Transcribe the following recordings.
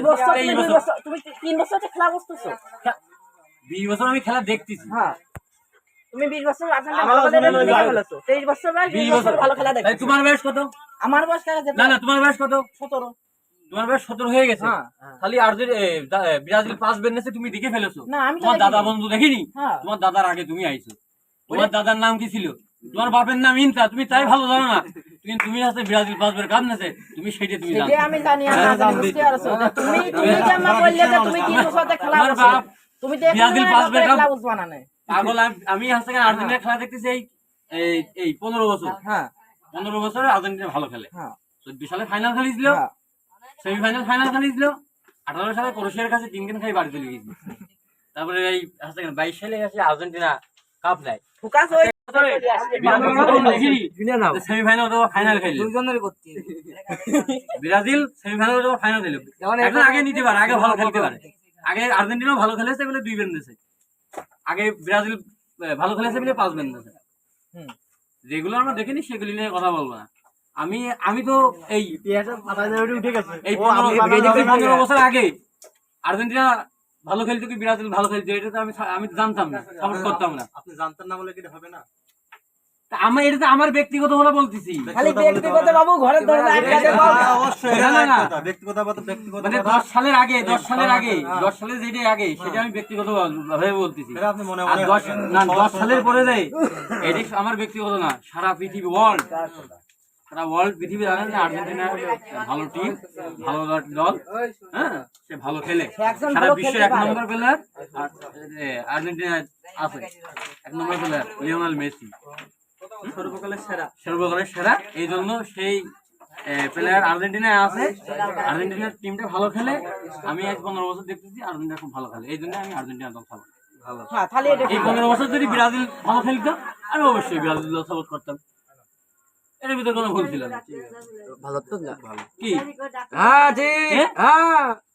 তুমি তুমি তিন বছর খেলা বসতেছো বিশ বছর আমি খেলা দেখতেছি। হ্যাঁ। তুমি বিশ বছর আর্জেন্টিনা আমার ভালো খেলে শুনে দেখে ফেলেছো তেইশ বছর বয়স বিশ বিশ বছর বছর। ভালো খেলা দেখে তোমার বয়স কত? আমার বয়স না না তোমার বয়স কত? সতেরো। তোমার বয়স সতেরো হয়ে গেছে। হ্যাঁ। খালি আর্জেন্ট ব্রাজিল বেন্নেছে তুমি দেখে ফেলেছো। আমি তোমার দাদা বন্ধু দেখিনি? হ্যাঁ। তোমার দাদার আগে তুমি আইছো। তোমার দাদার নাম কি ছিল? তোমার বাপের নাম ইনতা। তুমি তাই ভালো জানো না। তুমি তুমি আছে ব্রাজিল পাঁচবার কাপ নেছে তুমি সেটা তুমি জানো আমি জানি হ্যাঁ, তুমি তুমি যে আমার বললে যে তুমি তিন খেলা বাপ তুমি তো ব্রাজিল খেলা বুঝবা না পাগল আমি- আর্জেন্টিনা খেলা দেখতেছি এই এই- এই পনেরো বছর। হ্যাঁ। পনেরো বছরে আর্জেন্টিনা ভালো খেলে। হ্যাঁ। চোদ্দ সালে ফাইনাল খেলেছিল। হ্যাঁ। সেমিফাইনাল ফাইনাল খেলেছিল। আঠারো সালে ক্রোশিয়ার কাছে তিন দিন খাই বাড়ি চলে গেছি। তারপরে এই আজকে বাইশ সালে আসে আর্জেন্টিনা কাপ নেয়। ফোকাস সেমিফাইনাল অথবা ফাইনাল খেললো। ব্রাজিল সেমিফাইনাল ফাইনাল খেললো। এখন আগে নিতে পারে আগে ভালো খেলতে পারে। আগে আর্জেন্টিনা ভালো খেলেছে বলে দুই বেন দিয়েছে। আগে ব্রাজিল ভালো খেলেছে বলে পাঁচ বেন দিয়েছে। যেগুলো আমরা দেখিনি সেগুলি নিয়ে কথা বলব না। আমি আমি তো এই উঠে গেছে। এই পনেরো? বছর আগে আর্জেন্টিনা ভালো খেলতো কি ব্রাজিল ভালো খেলতো এটা তো আমি আমি জানতাম না সাপোর্ট করতাম না। আপনি জানতেন না বলে কি হবে না? আমার এটা তো আমার ব্যক্তিগত হলে বলতেছি খালি ব্যক্তিগত বাবু ঘরের দরজা আটকাতে হ্যাঁ, অবশ্যই না, না, না। ব্যক্তিগত কথা ব্যক্তিগত মানে কথা দশ সালের আগে দশ সালের আগে হ্যাঁ। দশ সালের যেটাই আগে সেটা আমি ব্যক্তিগত ভাবে বলতেছি। এটা আপনি মনে মনে দশ না দশ সালের পরে এটি আমার ব্যক্তিগত না সারা পৃথিবী ওয়ার্ল্ড সারা ওয়ার্ল্ড পৃথিবী জানে যে আর্জেন্টিনা ভালো টিম ভালো দল হ্যাঁ সে ভালো খেলে। সারা বিশ্বের এক নম্বর প্লেয়ার আর্জেন্টিনা আছে। এক নম্বর প্লেয়ার লিওনাল মেসি। সর্বকালের সেরা সর্বকালের সেরা এই জন্য সেই প্লেয়ার আর্জেন্টিনায় আছে আর্জেন্টিনার টিমটা ভালো খেলে আমি আজ পনেরো বছর দেখতেছি আর্জেন্টিনা খুব ভালো খেলে এই জন্য আমি আর্জেন্টিনা দল ভালো হ্যাঁ এই পনেরো বছর যদি ব্রাজিল ভালো খেলতো আমি অবশ্যই ব্রাজিল দল সাপোর্ট করতাম এর ভিতরে কোনো ভুল ছিল না কি হ্যাঁ ঠিক হ্যাঁ? হ্যাঁ এই এই আমরা পনেরো তো- বছরে আর্জেন্টিনা এই আমরা তো ব্রাজিল 2002 ভালো সালে খেলতো, কাপ অবশ্যই নিয়েছি। আমি ব্রাজিল সাপোর্ট করতাম বাবা তুমি 2002 যেদিকে সালে আছো কাপ সেদিকেই নিয়েছি। থাকো তুমি যেদিকে আছো আমার দুই তো সেদিকেই তুমি থাকো। কাপ নেছো হ্যাঁ।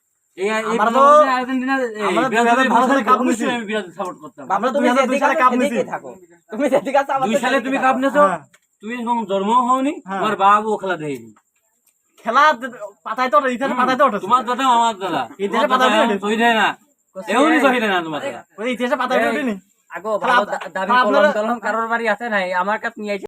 তুমি জন্ম হওনি হ্যাঁ। তোমার বাবু খেলা দেয়নি। খেলা পাতায় তো ইতিহাসে পাতায় তো তোমার দাদা আমার দাদা। দিয়ে হয় না। শহীদ হয় না তোমার ইতিহাসে পাতায় আগো দাবি কলম কারোর বাড়ি আছে নাই? আমার কাছে নিয়ে